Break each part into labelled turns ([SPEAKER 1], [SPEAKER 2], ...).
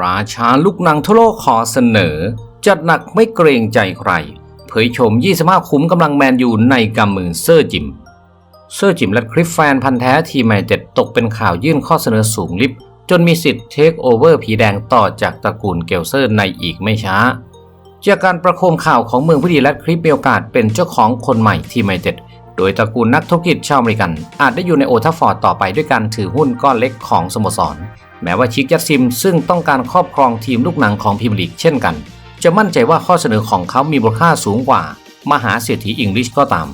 [SPEAKER 1] ราชาลูกหนังทั่วโลกขอเสนอ จัดหนักไม่เกรงใจใคร เผยโฉม25 คุ้มกำลังแมนยูในกำมือเซอร์จิม เซอร์จิมและคลิปแฟนพันธ์แท้ทีมแมนเต็ดตกเป็นข่าวยื่นข้อเสนอสูงลิบ จนมีสิทธิ์เทคโอเวอร์ผีแดงต่อจากตระกูลเกลเซอร์ในอีกไม่ช้า จากการประโคมข่าวของเมืองผู้ดีและคลิปมีโอกาสเป็นเจ้าของคนใหม่ทีมแมนเต็ดโดยตระกูลนักธุรกิจชาวอเมริกัน อาจได้อยู่ในโอทัฟฟอร์ดต่อไปด้วยการถือหุ้นก้อนเล็กของสโมสร แม้ว่าชิกยัตซิมซึ่งต้องการครอบครองทีมลูกหนังของพรีเมียร์ลีกเช่นกัน จะมั่นใจว่าข้อเสนอของเขามีมูลค่าสูงกว่า มหาเศรษฐีอังกฤษก็ตาม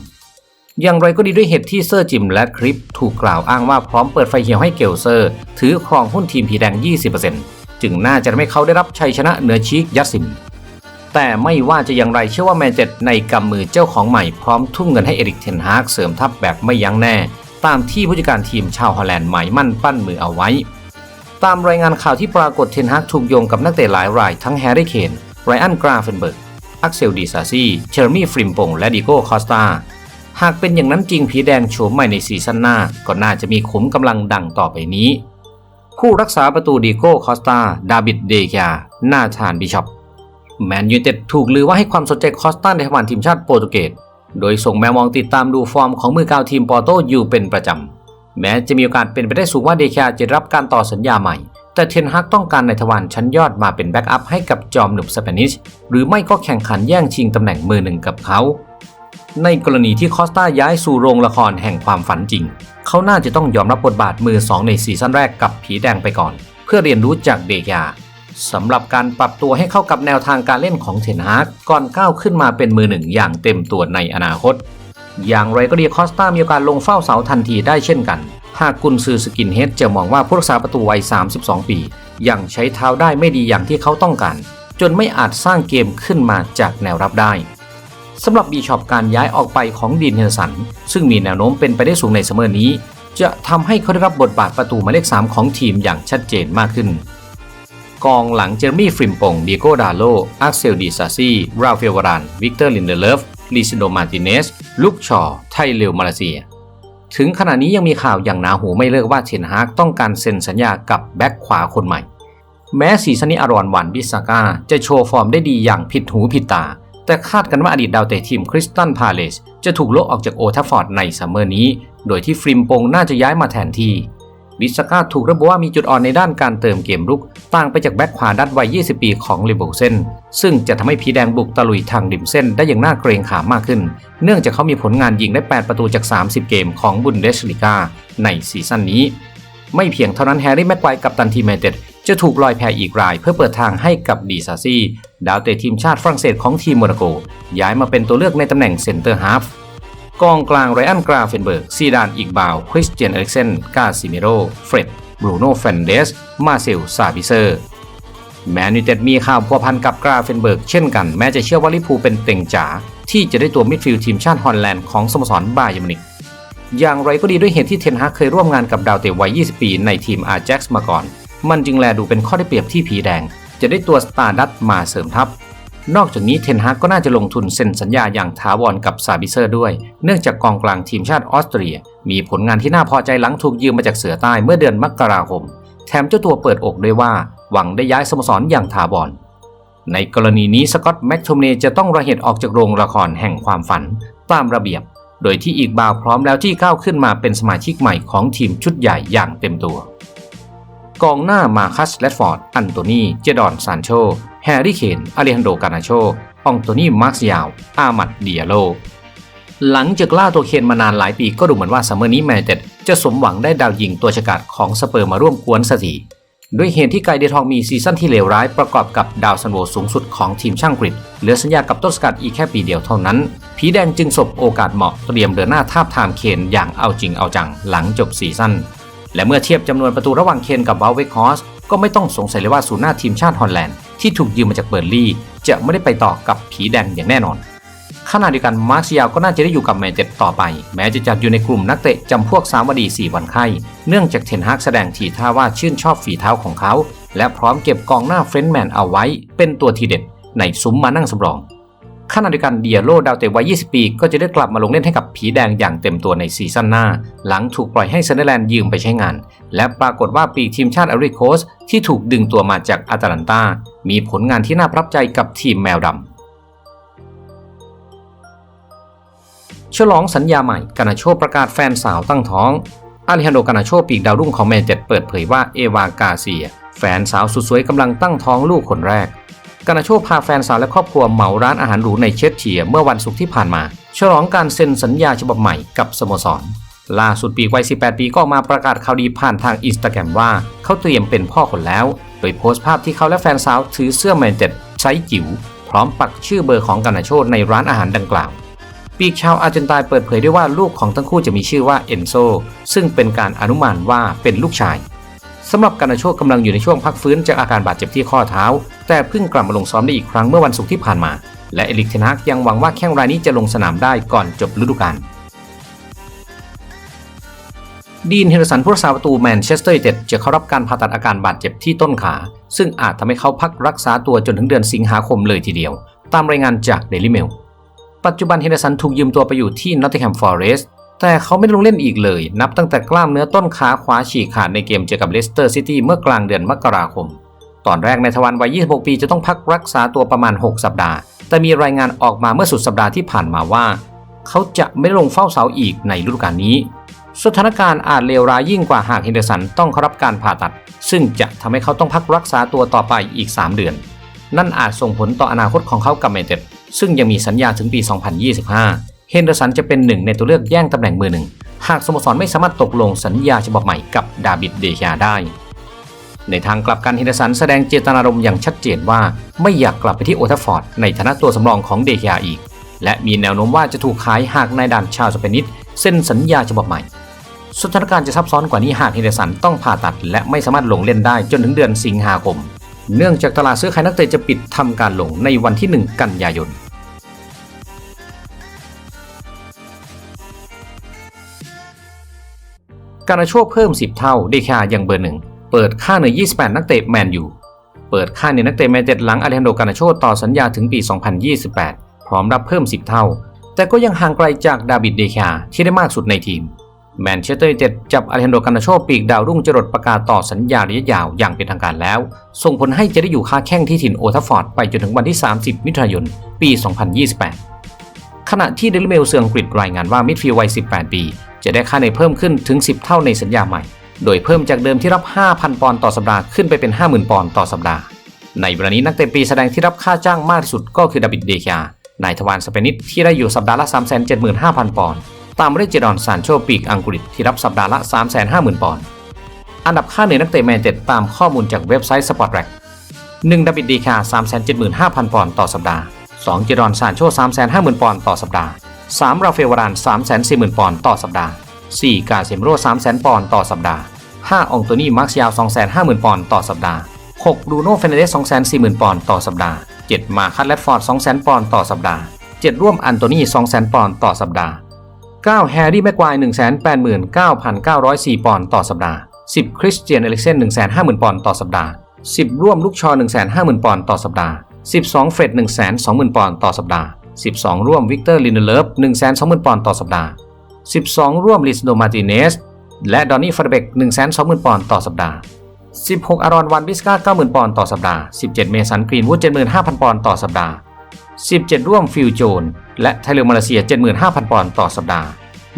[SPEAKER 1] อย่างไรก็ดีด้วยเหตุที่เซอร์จิมและคริปถูกกล่าวอ้างว่าพร้อมเปิดไฟเขียวให้เกลเซอร์ ถือครองหุ้นทีมผีแดง 20%จึงน่าจะทำให้เขาได้รับชัยชนะเหนือชิกยัตซิม แต่ไม่ว่าจะอย่างไรเชื่อว่าแมนเจ็ดในกำมือเจ้าของใหม่พร้อมทุ่มเงินให้เอริกเทนฮากเสริมทัพแบบไม่ยั้งแน่ ตามที่ผู้จัดการทีมชาวฮอลแลนด์หมายมั่นปั้นมือเอาไว้ ตามรายงานข่าวที่ปรากฏเทนฮากถูกโยงกับนักเตะหลายรายทั้งแฮร์รี่เคนไรอันกราเฟนเบิร์กอักเซลดีซาซีเชอร์มี่ฟริมปงและดิโก้คอสตาหากเป็นอย่างนั้นจริงผีแดงโฉมใหม่ในซีซั่นหน้า ก็น่าจะมีขุมกำลังดังต่อไปนี้ผู้รักษาประตูดิโก้คอสตาดาบิดเดกยานาธานบิชอปแมนยูเต็ดถูกลือว่าให้ความสนใจคอสตาในทวารทีมชาติโปรตุเกสโดยส่งแมวมองติดตามดูฟอร์มของมือกาวทีมปอร์โตอยู่เป็นประจำ แม้จะมีโอกาสเป็นไปได้สูงว่าเดคาจะรับการต่อสัญญาใหม่ แต่เทนฮักต้องการในทวารชั้นยอดมาเป็นแบ็กอัพให้กับจอมหนุ่มสเปนิชหรือไม่ก็แข่งขันแย่งชิงตำแหน่งมือหนึ่งกับเขาในกรณีที่คอสตาย้ายสู่โรงละครแห่งความฝันจริง เขาน่าจะต้องยอมรับบทบาทมือสองในซีซั่นแรกกับผีแดงไปก่อน เพื่อเรียนรู้จากเดคาสำหรับการปรับตัวให้เข้ากับแนวทางการเล่นของเทนฮากก่อนก้าวขึ้นมาเป็นมือหนึ่งอย่างเต็มตัวในอนาคต อย่างไรก็ดีคอสตามีโอกาสลงเฝ้าเสาทันทีได้เช่นกัน หากกุนซือสกินเฮดจะมองว่าผู้รักษาประตูวัย 32 ปี ยังใช้เท้าได้ไม่ดีอย่างที่เขาต้องการ จนไม่อาจสร้างเกมขึ้นมาจากแนวรับได้สำหรับบีชอปการย้ายออกไปของดีนเฮนสัน ซึ่งมีแนวโน้มเป็นไปได้สูงในเสมอนี้ จะทำให้เขาได้รับบทบาทประตูหมายเลข 3 ของทีมอย่างชัดเจนมากขึ้น กองหลังเจอร์มี่ฟริมปงดิโกดาโลอาร์เซลดีซาซีราเฟลวารานวิกเตอร์ลินเดเลฟ ลิซิโดมาติเนส ลุกชอ ไทเลวมาเลเซีย ถึงขณะนี้ยังมีข่าวอย่างหนาหูไม่เลิกว่าเทนฮากต้องการเซ็นสัญญากับแบ็คขวาคนใหม่ แม้ซีซันนี้อารอนวันบิสกาจะโชว์ฟอร์มได้ดีอย่างผิดหูผิดตา แต่คาดกันว่าอดีตดาวเตะทีมคริสตันพาเลสจะถูกโลกออกจากโอทัฟฟอร์ดในซัมเมอร์นี้ โดยที่ฟริมปงน่าจะย้ายมาแทนที่ บิสกาถูกระบุว่ามีจุดอ่อนในด้านการเติมเกมรุก ต่างไปจากแบ็คขวาด้านวัย 20 ปีของลิโบเซนซึ่งจะทำให้ผีแดงบุกตะลุยทางริมเส้นได้อย่างน่าเกรงขามมากขึ้น เนื่องจากเขามีผลงานยิงได้ 8 ประตูจาก 30 เกมของบุนเดสลิกาในซีซั่นนี้ ไม่เพียงเท่านั้นแฮร์รี่แม็กไกว์กับตันทีมแมเต็ดจะถูกลอยแพอีกรายเพื่อเปิดทางให้กับดีซาซีดาวเตะทีมชาติฝรั่งเศสของทีมโมนาโก ย้ายมาเป็นตัวเลือกในตำแหน่งเซนเตอร์ฮาฟ กองกลางไรอันกราเฟนเบิร์กซีดานอิกบาว คริสเตียนเอริกเซน กาซิเมโร เฟร็ดบรูโน่แฟนเดส มาเซล ซาบิเซอร์ แมนยูเต็ดมีข่าวพัวพันกับกราเฟนเบิร์กเช่นกัน แม้จะเชื่อว่าลิพูเป็นเต็งจ๋าที่จะได้ตัวมิดฟิลด์ทีมชาติฮอลแลนด์ของสโมสรบาเยอร์มินิกอย่างไรก็ดีด้วยเหตุที่เทนฮากเคยร่วมงานกับดาวเตะวัย 20 ปีในทีมอาร์แจ็กซ์มาก่อน มันจึงแลดูเป็นข้อได้เปรียบที่ผีแดง จะได้ตัวสตาร์ดัตมาเสริมทัพ นอกจากนี้เทนฮากก็น่าจะลงทุนเซ็นสัญญาอย่างถาวรกับซาบิเซอร์ด้วย เนื่องจากกองกลางทีมชาติออสเตรีย มีผลงานที่น่าพอใจหลังถูกยืมมาจากเสือใต้เมื่อเดือนมกราคม แถมเจ้าตัวเปิดอกด้วยว่า หวังได้ย้ายสโมสรอย่างถาวรในกรณีนี้สกอตต์แม็กโทมเนจะต้องระเหตุออกจากโรงละครแห่งความฝันตามระเบียบ โดยที่อีกบาวพร้อมแล้วที่ก้าวขึ้นมาเป็นสมาชิกใหม่ของทีมชุดใหญ่อย่างเต็มตัว กองหน้ามาคัสแรดฟอร์ด อันโตนี เจดอนซานโช แฮร์รี่เคนอเลฮันโด กานาโชอองโตนีมาร์คยาว อามัดเดียโล หลังจากล่าตัวเคนมานานหลายปีก็ดูเหมือนว่าซัมเมอร์นี้แมนเต็ดจะสมหวังได้ดาวยิงตัวฉกาจของสเปอร์มาร่วมกวนสักทีด้วยเหตุที่ไกเดทองมีซีซั่นที่เลวร้ายประกอบกับดาวซันโวสูงสุดของทีมช่างกรีกเหลือสัญญากับต้นสกัดอีกแค่ปีเดียวเท่านั้น ผีแดงจึงสบโอกาสเหมาะเตรียมเดินหน้าทาบทามเคนอย่างเอาจริงเอาจังหลังจบซีซั่นและเมื่อเทียบจำนวนประตูระหว่างเคนกับวาลเวคฮอสก็ไม่ต้องสงสัยเลยว่าศูนย์หน้าทีมชาติฮอลแลนด์ ที่ถูกยืมมาจากเบอร์ลี่ จะไม่ได้ไปต่อกับผีแดงอย่างแน่นอนขณะเดียวกันมาร์คยาก็น่าจะได้อยู่กับแมนเชสเตอร์ต่อไป แม้จะจัดอยู่ในกลุ่มนักเตะจำพวกสามวดี 4 วันไข้ เนื่องจากเทนฮากแสดงทีท่าว่าชื่นชอบฝีเท้าของเขา และพร้อมเก็บกองหน้าเฟรนด์แมนเอาไว้ เป็นตัวทีเด็ด ในซุ้มมานั่งสำรองขณะเดียวกันเดียโลดาวเตะวัย 20 ปี ก็จะได้กลับมาลงเล่นให้กับผีแดงอย่างเต็มตัวในซีซั่นหน้า หลังถูกปล่อยให้เซนเนอร์แลนด์ยืมไปใช้งาน และปรากฏว่าปีทีมชาติอาริโคสที่ถูกดึงตัวมาจากอาตาลันตา มีผลงานที่น่าประทับใจกับทีมแมวดำ ฉลองสัญญาใหม่กานาโชประกาศแฟนสาวตั้งท้อง อาริฮันโดกานาโชปีกดาวรุ่งของแมนเจ็ดเปิดเผยว่าเอวากาเซีย แฟนสาวสุดสวยกำลังตั้งท้องลูกคนแรกกานาโชพาแฟนสาวและครอบครัวเหมาร้านอาหารหรูในเชสเชียเมื่อวันศุกร์ที่ผ่านมา ฉลองการเซ็นสัญญาฉบับใหม่กับสโมสรล่าสุดปีวัย 18 ปีก็มาประกาศข่าวดีผ่านทางอินสตาแกรมว่า เขาเตรียมเป็นพ่อคนแล้ว โดยโพสต์ภาพที่เขาและแฟนสาวถือเสื้อแมนเจ็ดไซส์จิ๋วพร้อมปักชื่อเบอร์ของกานาโชในร้านอาหารดังกล่าวปีกชาวอาร์เจนตินเปิดเผยด้วยว่าลูกของทั้งคู่จะมีชื่อว่าเอนโซซึ่งเป็นการอนุมานว่าเป็นลูกชายสำหรับการนาโชกำลังอยู่ในช่วงพักฟื้นจากอาการบาดเจ็บที่ข้อเท้า แต่เพิ่งกลับมาลงซ้อมได้อีกครั้งเมื่อวันศุกร์ที่ผ่านมา และเอลิกเทนักยังหวังว่าแข้งรายนี้จะลงสนามได้ก่อนจบฤดูกาล ดีนเฮนร์สันผู้รักษาประตูแมนเชสเตอร์ยูไนเต็ดจะเข้ารับการผ่าตัดอาการบาดเจ็บที่ต้นขา ซึ่งอาจทำให้เขาพักรักษาตัวจนถึงเดือนสิงหาคมเลยทีเดียว ตามรายงานจากเดลิเมลปัจจุบันเฮนร์สันถูกยืมตัวไปอยู่ที่นอตติงแฮมฟอเรสต์แต่เขาไม่ลงเล่นอีกเลย นับตั้งแต่กล้ามเนื้อต้นขาขวาฉีกขาดในเกมเจอกับเลสเตอร์ซิตี้เมื่อกลางเดือนมกราคม ตอนแรกในทวันวัย 26 ปีจะต้องพักรักษาตัวประมาณ 6 สัปดาห์ แต่มีรายงานออกมาเมื่อสุดสัปดาห์ที่ผ่านมาว่า เขาจะไม่ลงเฝ้าเสาอีกในฤดูกาลนี้ สถานการณ์อาจเลวร้ายยิ่งกว่าหากเฮนเดอร์สันต้องเข้ารับการผ่าตัด ซึ่งจะทำให้เขาต้องพักรักษาตัวต่อไปอีก 3 เดือน นั่นอาจส่งผลต่ออนาคตของเขากับแมนเต็ดซึ่งยังมีสัญญาถึงปี 2025 เฮนเดอร์สันจะเป็นหนึ่งในตัวเลือกแย่งตำแหน่งมือหนึ่ง หากสโมสรไม่สามารถตกลงสัญญาฉบับใหม่กับดาบิดเดชาได้ ในทางกลับกันเฮนเดอร์สันแสดงเจตนารมณ์อย่างชัดเจนว่าไม่อยากกลับไปที่โอทัฟฟอร์ดในฐานะตัวสำรองของเดชาอีก และมีแนวโน้มว่าจะถูกขายหากนายด่านชาวสเปนิสเซ็นสัญญาฉบับใหม่ สถานการณ์จะซับซ้อนกว่านี้หากเฮเดสันต้องผ่าตัด และไม่สามารถลงเล่นได้จนถึงเดือนสิงหาคม เนื่องจากตลาดซื้อขายนักเตะจะปิดทำการลงในวันที่ 1 กันยายนการโชคเพิ่ม 10 เท่าเดคายังเบอร์หนึ่ง เปิดค่าเหนือ 28 นักเตะแมนยู เปิดค่าเหนือนักเตะแมนเต็ดหลังอเลฮันโดการาโชต่อสัญญาถึงปี 2028 พร้อมรับเพิ่ม 10 เท่า แต่ก็ยังห่างไกลจากดาวิดเดคาที่ได้มากสุดในทีม แมนเชสเตอร์ยูไนเต็ดจับอเลฮันโดการาโชปีกดาวรุ่งจรดประกาศต่อสัญญาระยะยาวอย่างเป็นทางการแล้ว ส่งผลให้จะได้อยู่ค้าแข้งที่ถิ่นโอทัฟฟอร์ดไปจนถึงวันที่ 30 มิถุนายน ปี 2028 ขณะที่เดลิเมลเสืองกฤษรายงานว่ามิดฟิลด์วัย 18 ปี จะได้ค่าในเพิ่มขึ้นถึง 10 เท่าในสัญญาใหม่ โดยเพิ่มจากเดิมที่รับ 5,000 ปอนด์ต่อสัปดาห์ขึ้นไปเป็น 50,000 ปอนด์ต่อสัปดาห์ ในเวลานี้นักเตะปีแสดงที่รับค่าจ้างมากที่สุดก็คือดาวิดเดคานายทวารสเปนิสที่ได้อยู่สัปดาห์ละ375,000 ปอนด์ ตามมาด้วยเจดอนซานโชปีกอังกฤษที่รับสัปดาห์ละ 350,000 ปอนด์ อันดับค่าเหนือนักเตะแมนเต็ดตามข้อมูลจากเว็บไซต์ Sport Rack 1ดาวิดเดคา375,000 ปอนด์ต่อสัปดาห์ 2 เจดอนซานโช350,000 ปอนด์ต่อสัปดาห์ 3 ราเอลวาราน340,000 ปอนด์ต่อสัปดาห์ 4 กาเซมโร300,000 ปอนด์ต่อสัปดาห์ 5 องโตนี่มาร์คซิยา250,000 ปอนด์ต่อสัปดาห์ 6 บรูโน่เฟนเดส240,000 ปอนด์ต่อสัปดาห์ 7 มาคัตแลดฟอร์ด200,000 ปอนด์ต่อสัปดาห์ 7 ร่วมอันโตนี่200,000 ปอนด์ต่อสัปดาห์ 9แฮร์รี่แม็กควาย189,904 ปอนด์ต่อสัปดาห์ 10 คริสเตียนเอลิกเซน150,000 ปอนด์ต่อสัปดาห์ 10 ร่วมลูกชอ 150,000 ปอนด์ต่อสัปดาห์ 12 เฟร็ด120,000 ปอนด์ต่อสัปดาห์ 12 ร่วมวิกเตอร์ลินเดเลฟ120,000 ปอนด์ต่อสัปดาห์ 12 ร่วมลิสโดมาติเนสและดอนนี่ฟาร์เบก120,000 ปอนด์ต่อสัปดาห์ 16 อารอนวันบิสกา90,000 ปอนด์ต่อสัปดาห์ 17 เมสันกรีนวูด75,000 ปอนด์ต่อสัปดาห์ 17 ร่วมฟิลโจน และไทเลอร์มาเลเซีย 75,000 ปอนด์ต่อสัปดาห์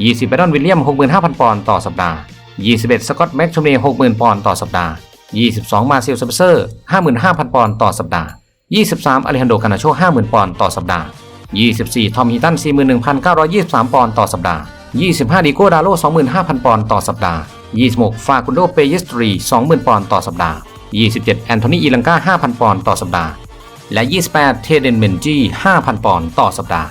[SPEAKER 1] 20เบรอนวิลเลียม 65,000 ปอนด์ต่อสัปดาห์ 21 สกอตต์แม็กชมเน60,000 ปอนด์ต่อสัปดาห์ 22 มาเซลซับเซอร์ 55,000 ปอนด์ต่อสัปดาห์ 23อเลฮันโดกานาโช 50,000 ปอนด์ต่อสัปดาห์ 24 ทอมฮิตัน 41,923 ปอนด์ต่อสัปดาห์ 25 ดิโก้ดาโล 25,000 ปอนด์ต่อสัปดาห์ 26 ฟาคุนโด เปเยสตรี 20,000 ปอนด์ต่อสัปดาห์ 27 แอนโทนี อีลังกา 5,000 ปอนด์ต่อสัปดาห์ และ 28 เทเดน เมนจี 5,000 ปอนด์ต่อสัปดาห์